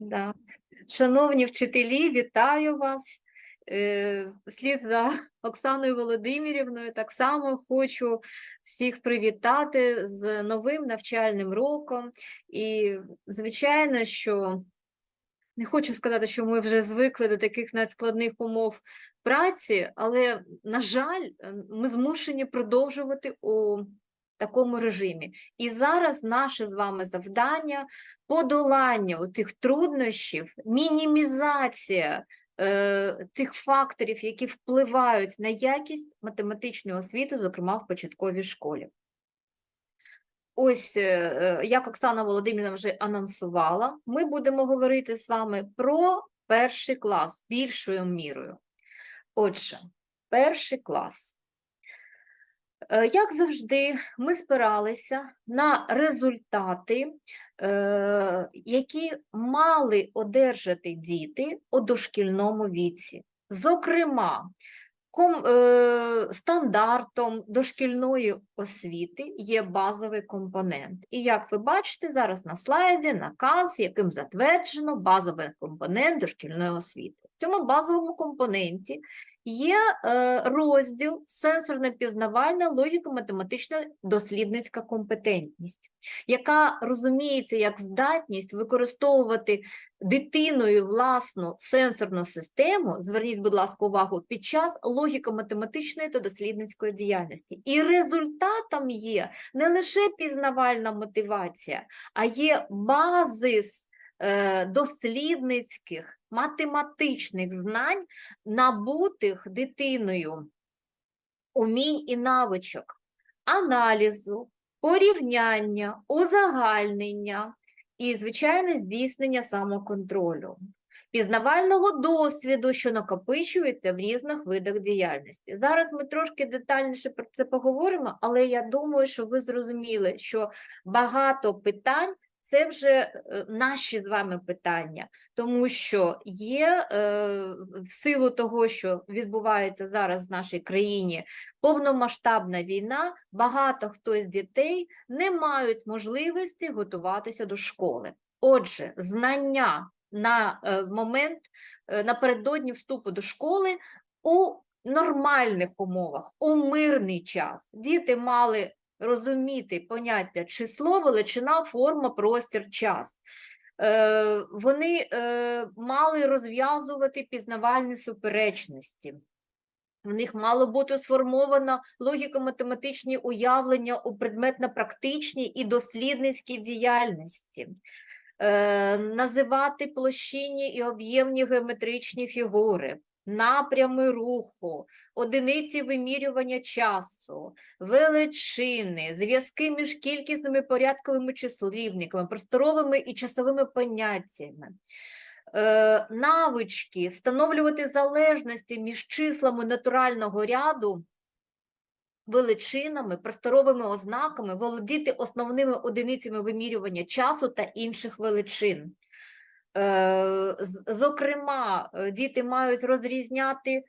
Да. Шановні вчителі, вітаю вас. Е, Слід за Оксаною Володимирівною так само хочу всіх привітати з новим навчальним роком. І, звичайно, що не хочу сказати, що ми вже звикли до таких надскладних умов праці, але, на жаль, е, ми змушені продовжувати у такому режимі. І зараз наше з вами завдання подолання тих труднощів, мінімізація е, тих факторів, які впливають на якість математичної освіти, зокрема в початковій школі. Ось, е, е, як Оксана Володимирівна вже анонсувала, ми будемо говорити з вами про перший клас більшою мірою. Отже, перший клас. Е, Як завжди, ми спиралися на результати, е, які мали одержати діти у дошкільному віці. Зокрема, е, стандартом дошкільної освіти є базовий компонент. І як ви бачите, зараз на слайді наказ, яким затверджено базовий компонент дошкільної освіти. В цьому базовому компоненті є е, розділ сенсорно-пізнавальна логіко-математична дослідницька компетентність, яка розуміється як здатність використовувати дитиною власну сенсорну систему, зверніть, будь ласка, увагу, під час логіко-математичної та дослідницької діяльності. І результатом є не лише пізнавальна мотивація, а є базис е, дослідницьких математичних знань, набутих дитиною умінь і навичок, аналізу, порівняння, узагальнення і, звичайно, здійснення самоконтролю, пізнавального досвіду, що накопичується в різних видах діяльності. Зараз ми трошки детальніше про це поговоримо, але я думаю, що ви зрозуміли, що багато питань це вже е, наші з вами питання, тому що є е, в силу того, що відбувається зараз в нашій країні повномасштабна війна, багато хто з дітей не мають можливості готуватися до школи. Отже, знання на е, момент е, напередодні вступу до школи у нормальних умовах, у мирний час діти мали розуміти поняття число, величина, форма, простір, час. Е, Вони е, мали розв'язувати пізнавальні суперечності. В них мало бути сформовано логіко-математичні уявлення у предметно-практичній і дослідницькій діяльності, е, називати площинні і об'ємні геометричні фігури, напрями руху, одиниці вимірювання часу, величини, зв'язки між кількісними порядковими числівниками, просторовими і часовими поняттями. Е, навички встановлювати залежності між числами натурального ряду, величинами, просторовими ознаками, володіти основними одиницями вимірювання часу та інших величин. Е, Зокрема, е, діти мають розрізняти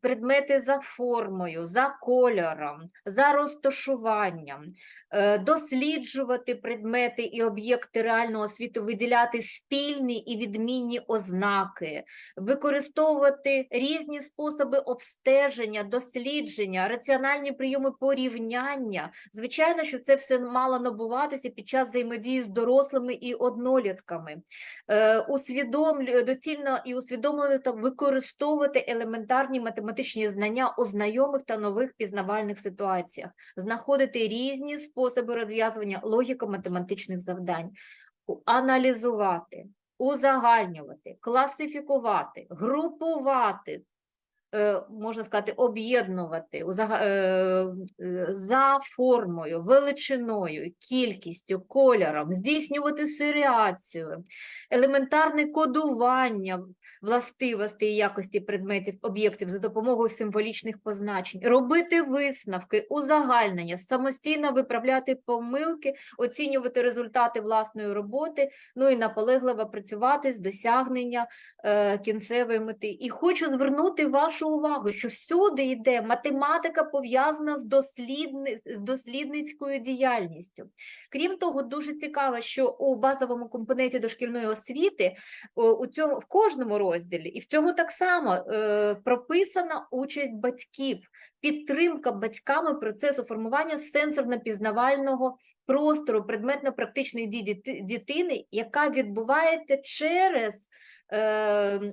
предмети за формою, за кольором, за розташуванням, е, досліджувати предмети і об'єкти реального світу, виділяти спільні і відмінні ознаки, використовувати різні способи обстеження, дослідження, раціональні прийоми порівняння. Звичайно, що це все мало набуватися під час взаємодії з дорослими і однолітками. Е, усвідомлю, доцільно і усвідомлено використовувати елементарні математичні знання у знайомих та нових пізнавальних ситуаціях, знаходити різні способи розв'язування логіко-математичних завдань, аналізувати, узагальнювати, класифікувати, групувати, можна сказати, об'єднувати е, е, за формою, величиною, кількістю, кольором, здійснювати серіацію, елементарне кодування властивостей і якості предметів, об'єктів за допомогою символічних позначень, робити висновки, узагальнення, самостійно виправляти помилки, оцінювати результати власної роботи, ну і наполегливо працювати з досягнення е, кінцевої мети. І хочу звернути вашу вашу увагу, що всюди йде математика пов'язана з, дослідни... з дослідницькою діяльністю. Крім того, дуже цікаво, що у базовому компоненті дошкільної освіти у цьому в кожному розділі, і в цьому так само е, прописана участь батьків, підтримка батьками процесу формування сенсорно-пізнавального простору предметно-практичної дії дитини, яка відбувається через е,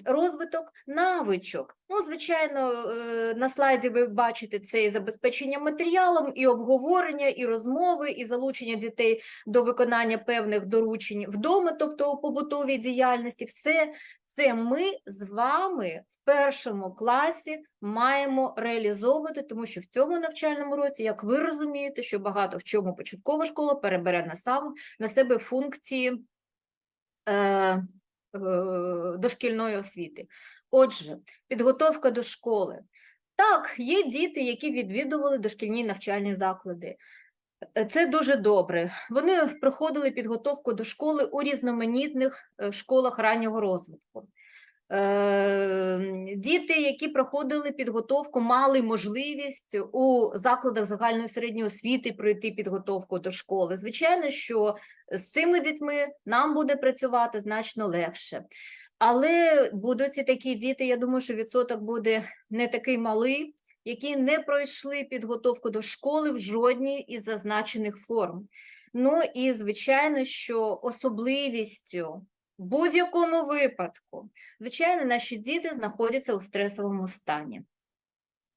розвиток навичок. Ну, звичайно, е, на слайді ви бачите це і забезпечення матеріалом, і обговорення, і розмови, і залучення дітей до виконання певних доручень вдома, тобто у побутовій діяльності. Все це ми з вами в першому класі маємо реалізовувати, тому що в цьому навчальному році, як ви розумієте, що багато в чому початкова школа перебере на сам на себе функції. Е, дошкільної освіти. Отже, підготовка до школи. Так, є діти, які відвідували дошкільні навчальні заклади. Е, Це дуже добре. Вони проходили підготовку до школи у різноманітних е, школах раннього розвитку. Е, Діти, які проходили підготовку, мали можливість у закладах загальної середньої освіти пройти підготовку до школи. Звичайно, що з цими дітьми нам буде працювати значно легше. Але будуть і такі діти, я думаю, що відсоток буде не такий малий, які не пройшли підготовку до школи в жодній із зазначених форм. Ну і звичайно, що особливістю в будь-якому випадку, звичайно, наші діти знаходяться у стресовому стані.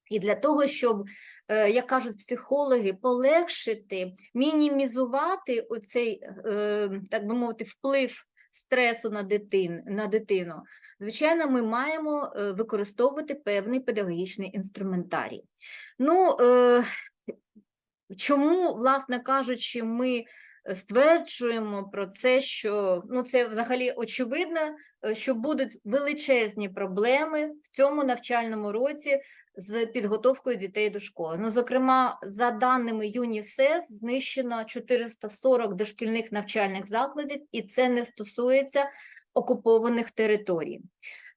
І для того, щоб, е, як кажуть психологи, полегшити, мінімізувати оцей, е, так би мовити, вплив стресу на дитин, на дитину, звичайно, ми маємо е, використовувати певний педагогічний інструментарій. Ну, чому, власне кажучи, ми стверджуємо про це, що ну, це взагалі очевидно, е, що будуть величезні проблеми в цьому навчальному році з підготовкою дітей до школи. Ну, зокрема, за даними ЮНІСЕФ, знищено 440 дошкільних навчальних закладів, і це не стосується окупованих територій.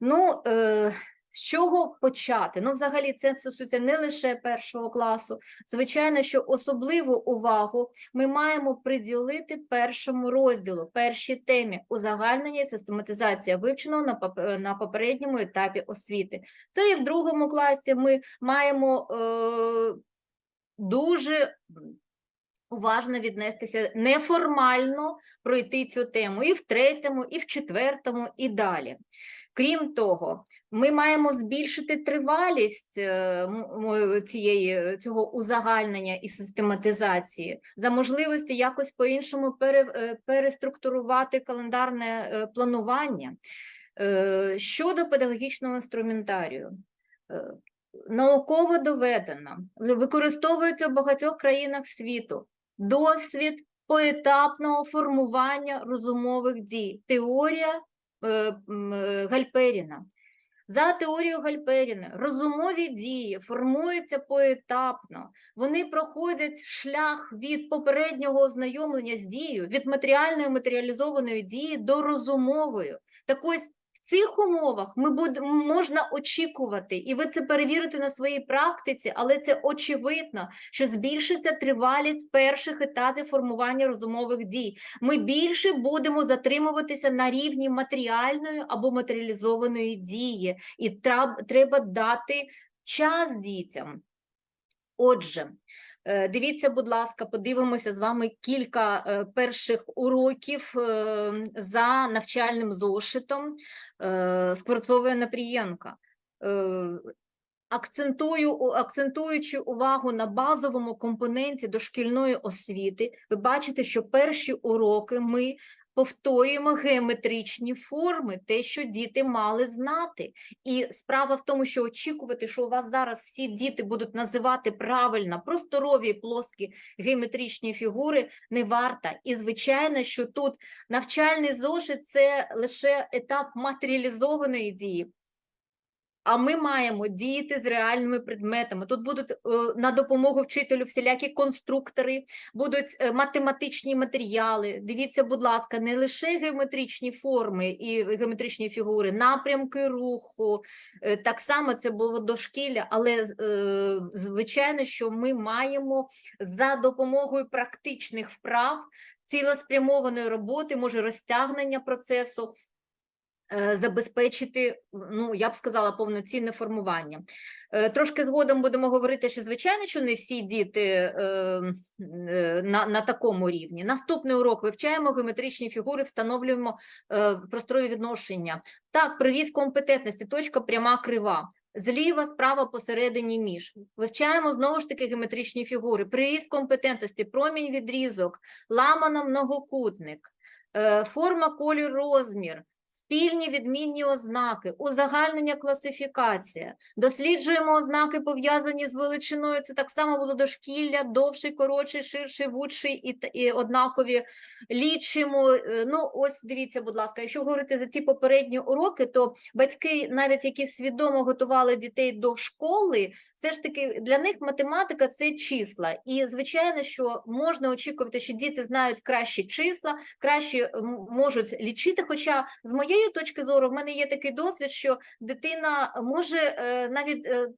Ну, е, з чого почати? Ну, взагалі, це стосується не лише першого класу. Звичайно, що особливу увагу ми маємо приділити першому розділу, першій темі узагальнення і систематизація вивченого на, попередньому етапі освіти. Це і в другому класі ми маємо е, дуже уважно віднестися неформально пройти цю тему і в третьому, і в четвертому, і далі. Крім того, ми маємо збільшити тривалість е, цієї, цього узагальнення і систематизації за можливості якось по-іншому е, переструктурувати календарне е, планування. Щодо педагогічного інструментарію, науково доведено, використовується в багатьох країнах світу досвід поетапного формування розумових дій, теорія Гальперіна. За теорією Гальперіна, розумові дії формуються поетапно. Вони проходять шлях від попереднього ознайомлення з дією, від матеріальної матеріалізованої дії до розумової. Так ось цих умовах ми будем, можна очікувати, і ви це перевірите на своїй практиці, але це очевидно, що збільшиться тривалість перших етапів формування розумових дій. Ми більше будемо затримуватися на рівні матеріальної або матеріалізованої дії, і треба дати час дітям. Отже, дивіться, будь ласка, подивимося з вами кілька е, перших уроків е, за навчальним зошитом е, Скворцової Напрієнка. Е, Акцентую, акцентуючи увагу на базовому компоненті дошкільної освіти, ви бачите, що перші уроки ми повторюємо геометричні форми, те, що діти мали знати. І справа в тому, що очікувати, що у вас зараз всі діти будуть називати правильно просторові плоскі геометричні фігури, не варта. І звичайно, що тут навчальний зошит це лише етап матеріалізованої дії. А ми маємо діяти з реальними предметами. Тут будуть е, на допомогу вчителю всілякі конструктори, будуть е, математичні матеріали. Дивіться, будь ласка, не лише геометричні форми і геометричні фігури, напрямки руху. Е, Так само це було дошкілля, але звичайно, що ми маємо за допомогою практичних вправ цілеспрямованої роботи, може розтягнення процесу, забезпечити, ну я б сказала, повноцінне формування. Е, Трошки згодом будемо говорити, що звичайно, що не всі діти е, е, на, на такому рівні. Наступний урок вивчаємо геометричні фігури, встановлюємо е, просторові відношення. Так, привіз компетентності, точка пряма крива. Зліва, справа, посередині між. Вивчаємо знову ж таки геометричні фігури. Приріст компетентності, промінь відрізок, ламано многокутник, е, форма, колір, розмір, спільні відмінні ознаки, узагальнення класифікація. Досліджуємо ознаки, пов'язані з величиною. Це так само було дошкілля, довший, коротший, ширший, вудший і, і однакові. Лічимо. е, Ну, ось дивіться, будь ласка, якщо говорити за ці попередні уроки, то батьки, навіть які свідомо готували дітей до школи, все ж таки для них математика це числа. І звичайно, що можна очікувати, що діти знають кращі числа, краще можуть лічити. Хоча з моєї точки зору, в мене є такий досвід, що дитина може е, навіть е,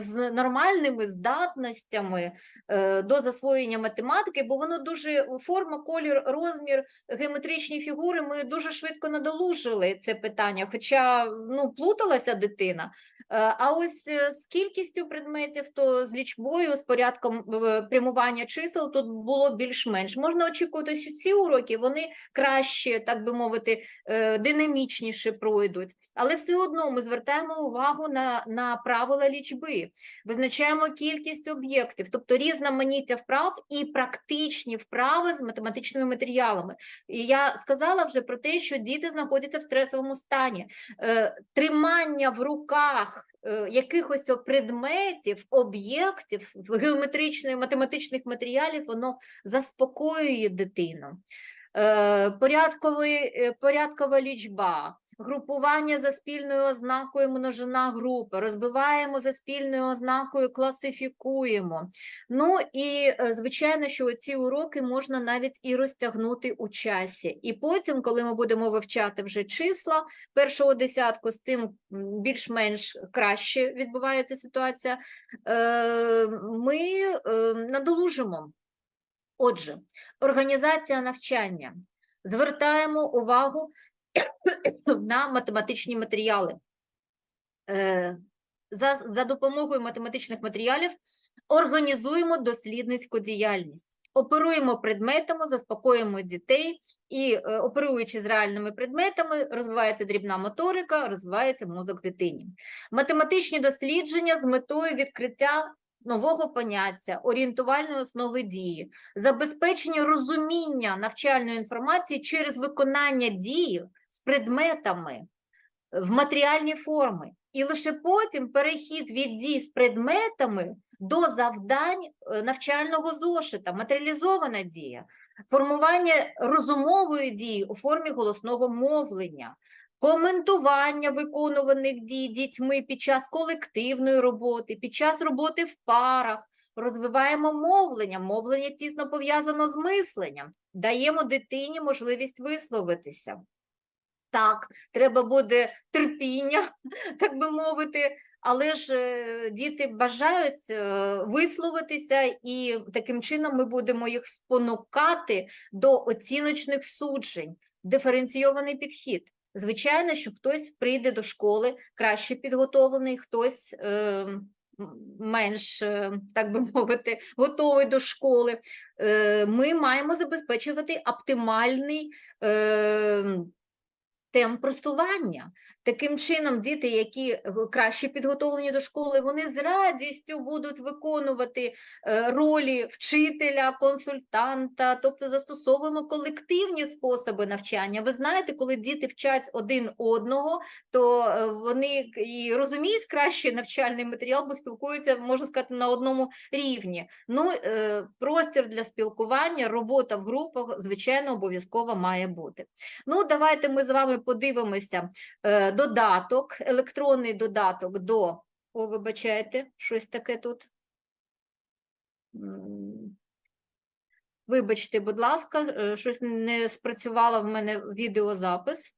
з нормальними здатностями е, до засвоєння математики, бо воно дуже форма, колір, розмір, геометричні фігури. Ми дуже швидко надолужили це питання, хоча ну плуталася дитина. Е, А ось е, з кількістю предметів, то з лічбою, з порядком е, прямування чисел тут було більш-менш. Можна очікувати, що ці уроки вони краще, так би мовити, динамічніше пройдуть, але все одно ми звертаємо увагу на, на правила лічби, визначаємо кількість об'єктів, тобто різноманіття вправ і практичні вправи з математичними матеріалами. І я сказала вже про те, що діти знаходяться в стресовому стані. Тримання в руках якихось предметів, об'єктів, геометричних, математичних матеріалів, воно заспокоює дитину. Е, порядковий, е, порядкова лічба, групування за спільною ознакою множина групи, розбиваємо за спільною ознакою, класифікуємо. Ну і е, звичайно, що ці уроки можна навіть і розтягнути у часі. І потім, коли ми будемо вивчати вже числа першого десятку, з цим більш-менш краще відбувається ситуація, е, ми е, надолужимо. Отже, організація навчання. Звертаємо увагу на математичні матеріали. Е, За, за допомогою математичних матеріалів організуємо дослідницьку діяльність. Оперуємо предметами, заспокоюємо дітей і, е, оперуючи з реальними предметами, розвивається дрібна моторика, розвивається мозок дитині. Математичні дослідження з метою відкриття нового поняття, орієнтувальної основи дії, забезпечення розуміння навчальної інформації через виконання дії з предметами в матеріальні форми. І лише потім перехід від дій з предметами до завдань е, навчального зошита, матеріалізована дія, формування розумової дії у формі голосного мовлення, коментування виконуваних дій дітьми під час колективної роботи, під час роботи в парах, розвиваємо мовлення. Мовлення тісно пов'язано з мисленням, даємо дитині можливість висловитися. Так, треба буде терпіння, так би мовити, але ж е, діти бажають е, висловитися, і таким чином ми будемо їх спонукати до оціночних суджень, диференційований підхід. Звичайно, що хтось прийде до школи краще підготовлений, хтось е, менш, е, так би мовити, готовий до школи. Ми маємо забезпечувати оптимальний. Темп просування. Таким чином, діти, які е, краще підготовлені до школи, вони з радістю будуть виконувати е, ролі вчителя, консультанта, тобто застосовуємо колективні способи навчання. Ви знаєте, коли діти вчать один одного, то е, вони і розуміють краще навчальний матеріал, бо спілкуються, можна сказати, на одному рівні. Ну, простір для спілкування, робота в групах, звичайно, обов'язково має бути. Ну, давайте ми з вами подивимося додаток, електронний додаток до. О, вибачайте, щось таке тут. Вибачте, будь ласка, е, щось не спрацювало в мене відеозапис.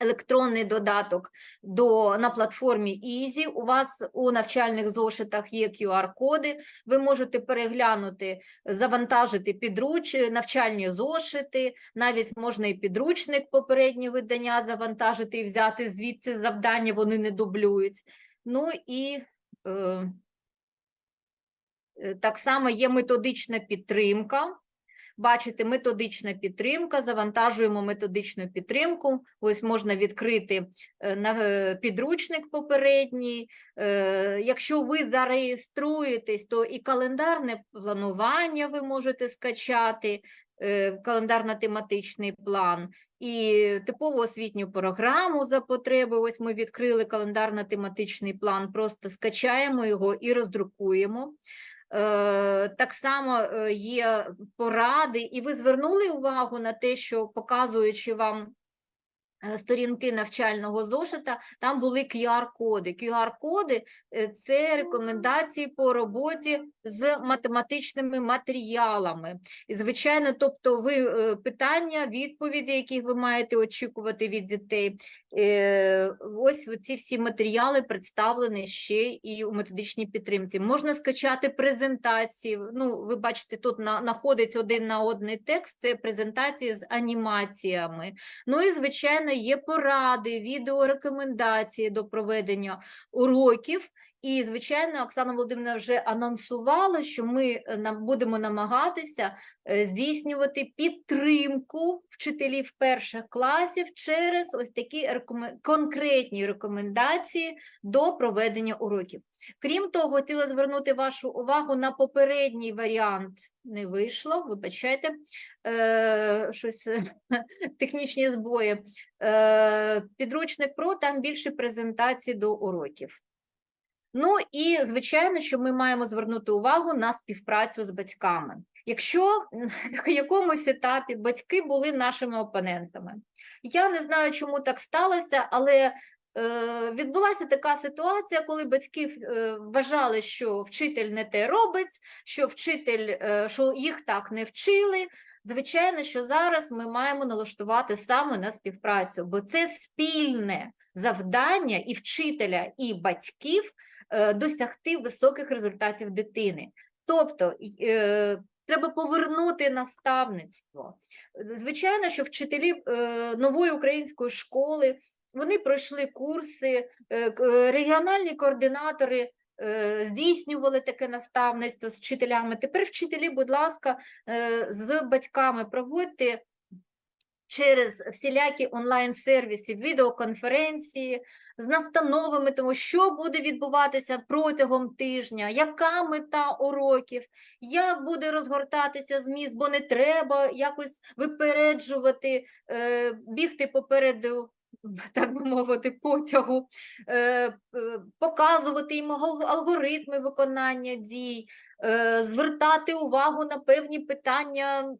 Електронний додаток до, на платформі Easy. У вас у навчальних зошитах є QR-коди. Ви можете переглянути, завантажити підруч, навчальні зошити, навіть можна і підручник попереднє видання завантажити і взяти звідси завдання, вони не дублюють. Ну і е, е, так само є методична підтримка. Бачите, методична підтримка, завантажуємо методичну підтримку. Ось можна відкрити е, е, підручник попередній. Е, Якщо ви зареєструєтесь, то і календарне планування ви можете скачати, календарно-тематичний план, і типову освітню програму за потреби. Ось ми відкрили календарно-тематичний план, просто скачаємо його і роздрукуємо. Е, Так само е, є поради, і ви звернули увагу на те, що показуючи вам сторінки навчального зошита, там були QR-коди. QR-коди е, – це рекомендації по роботі з математичними матеріалами. І, звичайно, тобто ви е, питання, відповіді, які ви маєте очікувати від дітей, е, ось ці всі матеріали представлені ще і у методичній підтримці. Можна скачати презентації. Ну, ви бачите, тут знаходиться один на один текст, це презентації з анімаціями. Ну і, звичайно, є поради, відеорекомендації до проведення уроків. І, звичайно, Оксана Володимирівна вже анонсувала, що ми е, будемо намагатися е, здійснювати підтримку вчителів перших класів через ось такі конкретні рекомендації до проведення уроків. Крім того, хотіла звернути вашу увагу на попередній варіант. Не вийшло, вибачайте, е, щось технічні збої. Е, підручник ПРО, там більше презентацій до уроків. Ну і звичайно, що ми маємо звернути увагу на співпрацю з батьками. Якщо на якомусь етапі батьки були нашими опонентами, я не знаю, чому так сталося, але е, відбулася така ситуація, коли батьки е, вважали, що вчитель не те робить, що вчитель, е, що їх так не вчили. Звичайно, що зараз ми маємо налаштувати саме на співпрацю, бо це спільне завдання і вчителя, і батьків досягти високих результатів дитини. Тобто е, треба повернути наставництво. Звичайно, що вчителі е, нової української школи вони пройшли курси, е, е, регіональні координатори. е, Здійснювали таке наставництво з вчителями. Тепер вчителі, будь ласка, е, з батьками проводьте через всілякі онлайн-сервіси, відеоконференції з настановами того, що буде відбуватися протягом тижня, яка мета уроків, як буде розгортатися зміст, бо не треба якось випереджувати, е, бігти попереду. Так би мовити, потягу, е, е, показувати їм ал- алгоритми виконання дій, е, звертати увагу на певні питання,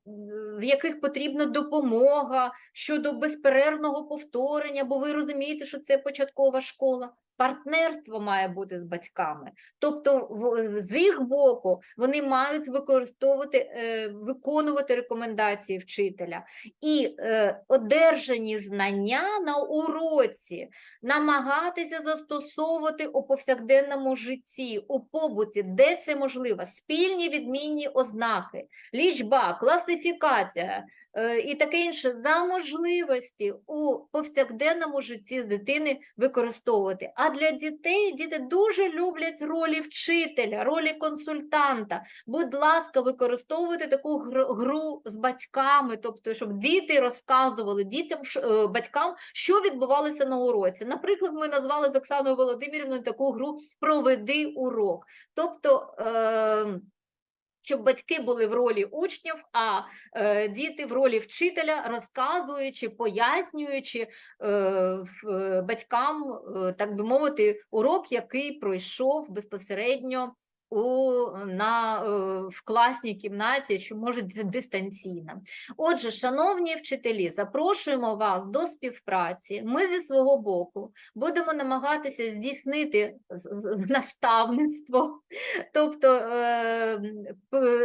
в яких потрібна допомога щодо безперервного повторення, бо ви розумієте, що це початкова школа. Партнерство має бути з батьками. Тобто, в- з їх боку вони мають використовувати, е, виконувати рекомендації вчителя і е, одержані знання на уроці намагатися застосовувати у повсякденному житті, у побуті, де це можливо, спільні відмінні ознаки, лічба, класифікація і таке інше за можливості у повсякденному житті з дитини використовувати. А для дітей діти дуже люблять ролі вчителя, ролі консультанта. Будь ласка, використовуйте таку гр- гру з батьками, тобто, щоб діти розказували дітям, е, батькам, що відбувалося на уроці. Наприклад, ми назвали з Оксаною Володимирівною таку гру Проведи урок. Тобто, е, щоб батьки були в ролі учнів, а е, діти в ролі вчителя, розказуючи, пояснюючи е, е, батькам, е, так би мовити, урок, який пройшов безпосередньо у, на, е, в класній кімнаті, чи може ди- дистанційно. Отже, шановні вчителі, запрошуємо вас до співпраці. Ми зі свого боку будемо намагатися здійснити наставництво, тобто е,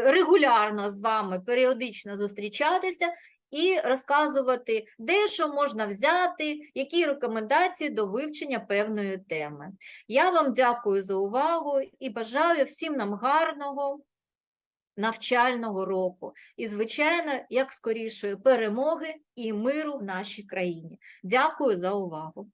регулярно з вами періодично зустрічатися і розказувати, де що можна взяти, які рекомендації до вивчення певної теми. Я вам дякую за увагу і бажаю всім нам гарного навчального року. І, звичайно, як скорішої перемоги і миру в нашій країні. Дякую за увагу.